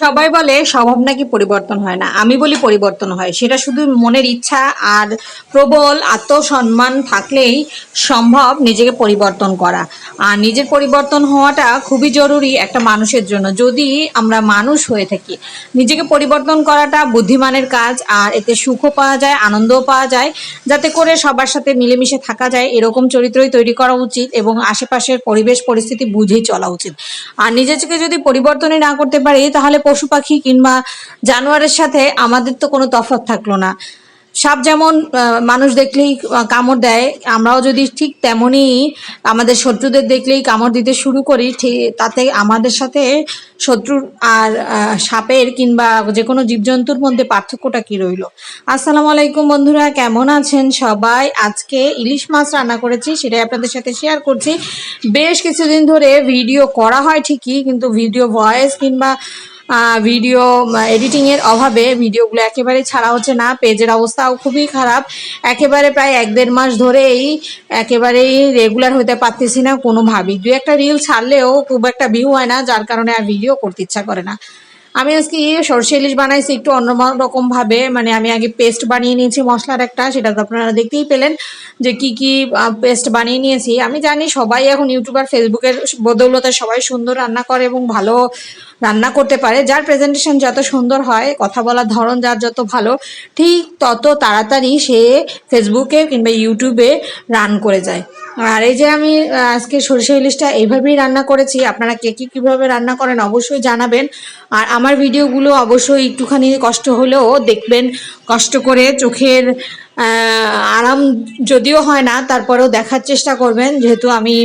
সবাই বলে স্বভাব নাকি পরিবর্তন হয় না। আমি বলি পরিবর্তন হয়। সেটা শুধু মনের ইচ্ছা আর প্রবল আত্মসম্মান থাকলেই সম্ভব নিজেকে পরিবর্তন করা। আর নিজের পরিবর্তন হওয়াটা খুবই জরুরি একটা মানুষের জন্য। যদি আমরা মানুষ হয়ে থাকি, নিজেকে পরিবর্তন করাটা বুদ্ধিমানের কাজ আর এতে সুখও পাওয়া যায়, আনন্দও পাওয়া যায়। যাতে করে সবার সাথে মিলেমিশে থাকা যায়, এরকম চরিত্রই তৈরি করা উচিত এবং আশেপাশের পরিবেশ, পরিস্থিতি বুঝেই চলা উচিত। আর নিজেকে যদি পরিবর্তনই না করতে পারি, তাহলে পশু পাখি কিংবা জানোয়ারের সাথে আমাদের তো কোনো তফাৎ থাকল না। সাপ যেমন মানুষ দেখলেই কামড় দেয়, আমরাও যদি ঠিক তেমনই আমাদের শত্রুদের দেখলেই কামড় দিতে শুরু করি, ঠিক তাতে আমাদের সাথে শত্রুর আর সাপের কিংবা যে কোনো জীবজন্তুর মধ্যে পার্থক্যটা কি রইল? আসসালামু আলাইকুম বন্ধুরা, কেমন আছেন সবাই? আজকে ইলিশ মাছ রান্না করেছি, সেটাই আপনাদের সাথে শেয়ার করছি। বেশ কিছুদিন ধরে ভিডিও করা হয় ঠিকই, কিন্তু ভিডিও ভয়েস কিংবা ভিডিও এডিটিংয়ের অভাবে ভিডিওগুলো একেবারে ছাড়া হচ্ছে না পেজের অবস্থাও খুবই খারাপ। একেবারে প্রায় এক দেড় মাস ধরেই একেবারেই রেগুলার হতে পারতেছি না কোনোভাবেই। দু একটা রিল ছাড়লেও খুব একটা ভিউ হয় না, যার কারণে আর ভিডিও করতে ইচ্ছা করে না। আমি আজকে সর্ষে ইলিশ বানাইছি একটু অন্য রকম ভাবে। মানে আমি আগে পেস্ট বানিয়ে নিয়েছি মশলার একটা, সেটা তো আপনারা দেখতেই পেলেন যে কি কি পেস্ট বানিয়ে নিয়েছি। আমি জানি সবাই এখন ইউটিউবার ফেসবুকের বদৌলতে সবাই সুন্দর রান্না করে এবং ভালো রান্না করতে পারে। যার প্রেজেন্টেশন যত সুন্দর হয়, কথা বলার ধরন যার যত ভালো, ঠিক তত তাড়াতাড়ি সে ফেসবুকে কিংবা ইউটিউবে রান করে যায়। আর এই যে আমি আজকে সরষে ইলিশটা এইভাবেই রান্না করেছি, আপনারা কে কী কীভাবে রান্না করেন অবশ্যই জানাবেন। আর আমার ভিডিওগুলো অবশ্যই একটুখানি কষ্ট হলেও দেখবেন, কষ্ট করে চোখের আরাম যদিও হয় না, তারপরেও দেখার চেষ্টা করবেন, যেহেতু আমি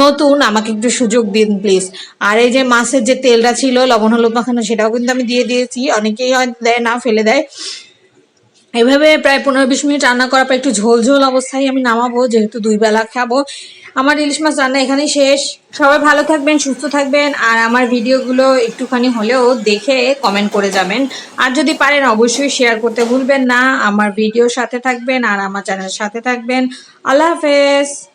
নতুন, আমাকে একটু সুযোগ দিন প্লিজ। আর এই যে মাছের যে তেলটা ছিল, লবণ, হলুদ মাখানো, সেটাও কিন্তু আমি দিয়ে দিয়েছি। অনেকেই হয় দেয় না, ফেলে দেয়। এভাবে প্রায় পনেরো বিশ মিনিট রান্না করার পর একটু ঝোল ঝোল অবস্থায় আমি নামাবো, যেহেতু দুই বেলা খাব। আমার ইলিশ মাছ রান্না এখানেই শেষ। সবাই ভালো থাকবেন, সুস্থ থাকবেন, আর আমার ভিডিওগুলো একটুখানি হলেও দেখে কমেন্ট করে যাবেন। আর যদি পারেন অবশ্যই শেয়ার করতে ভুলবেন না। আমার ভিডিওর সাথে থাকবেন আর আমার চ্যানেলের সাথে থাকবেন। আল্লাহ হাফেজ।